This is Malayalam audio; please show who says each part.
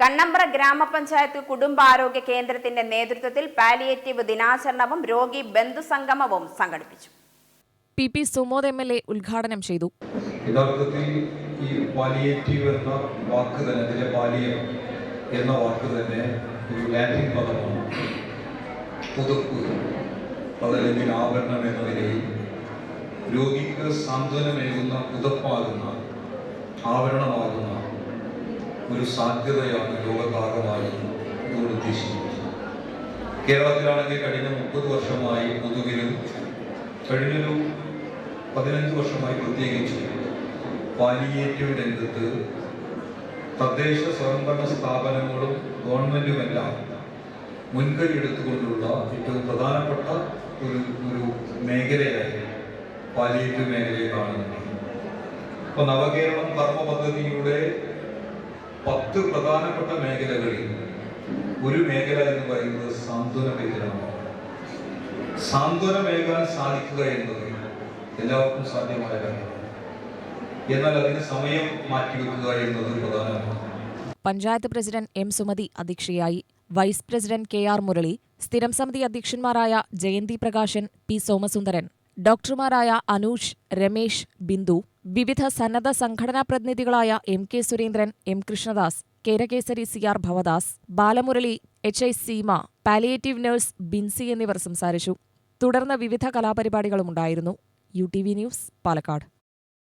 Speaker 1: കണ്ണമ്പ്ര ഗ്രാമപഞ്ചായത്ത് കുടുംബാരോഗ്യ കേന്ദ്രത്തിന്റെ നേതൃത്വത്തിൽ പാലിയേറ്റീവ് ദിനാചരണവും രോഗി ബന്ധുസംഗമവും സംഘടിപ്പിച്ചു.
Speaker 2: P P Sumod M L A ഉദ്ഘാടനം ചെയ്തു.
Speaker 3: യഥാർത്ഥത്തിൽ ഈ പാലിയേറ്റീവ് എന്ന വാക്ക് തന്നെ അതിലെ പാലിയം എന്ന വാക്ക് തന്നെ ഒരു ലാറ്റിൻ പദമാണ്. പുതുപ്പ് അതല്ലെങ്കിൽ ആഭരണം എന്ന നിലയിൽ രോഗിക്ക് സാന്ത്വനമേകുന്ന പുതപ്പാകുന്ന ആവരണമാകുന്ന ഒരു സാധ്യതയാണ് ലോകത്താകമായി ഉദ്ദേശിക്കുന്നത്. കേരളത്തിലാണെങ്കിൽ കഴിഞ്ഞ മുപ്പത് വർഷമായി പൊതുവിലും കഴിഞ്ഞൊരു പതിനഞ്ച് വർഷമായി പ്രത്യേകിച്ച് പാലിയേറ്റീവ് രംഗത്ത് തദ്ദേശ സ്വയംഭരണ സ്ഥാപനങ്ങളും ഗവൺമെന്റുമെല്ലാം മുൻകൈ എടുത്തുകൊണ്ടുള്ള ഏറ്റവും പ്രധാനപ്പെട്ട ഒരു ഒരു മേഖലയായി പാലിയേറ്റീവ് മേഖലയെ കാണുന്നുണ്ട്. ഇപ്പോൾ നവകേരളം കർമ്മ പദ്ധതിയുടെ പത്ത് പ്രധാനപ്പെട്ട മേഖലകളിൽ ഒരു മേഖല എന്ന് പറയുന്നത് സാന്ത്വന വിതരണമാണ് സാന്ത്വനമേകാൻ സാധിക്കുക എന്നത് എല്ലാവർക്കും സാധ്യമായ കാര്യമാണ്. എന്നാൽ അതിന് സമയം മാറ്റിവെക്കുക എന്നത് പ്രധാനമാണ്
Speaker 2: പഞ്ചായത്ത് പ്രസിഡന്റ് എം സുമതി അധ്യക്ഷയായി vice president K R Murali സ്ഥിരം സമിതി അധ്യക്ഷന്മാരായ ജയന്തി പ്രകാശൻ പി സോമസുന്ദരൻ ഡോക്ടർമാരായ അനൂഷ് രമേശ് ബിന്ദു വിവിധ സന്നദ്ധ സംഘടനാ പ്രതിനിധികളായ M K Surendran M Krishnadas Kerakesari C R Bhavadas Balamurali H I Seema palliative nurse Bincy എന്നിവർ സംസാരിച്ചു. തുടർന്ന് വിവിധ കലാപരിപാടികളുമുണ്ടായിരുന്നു. U T V news Palakkad.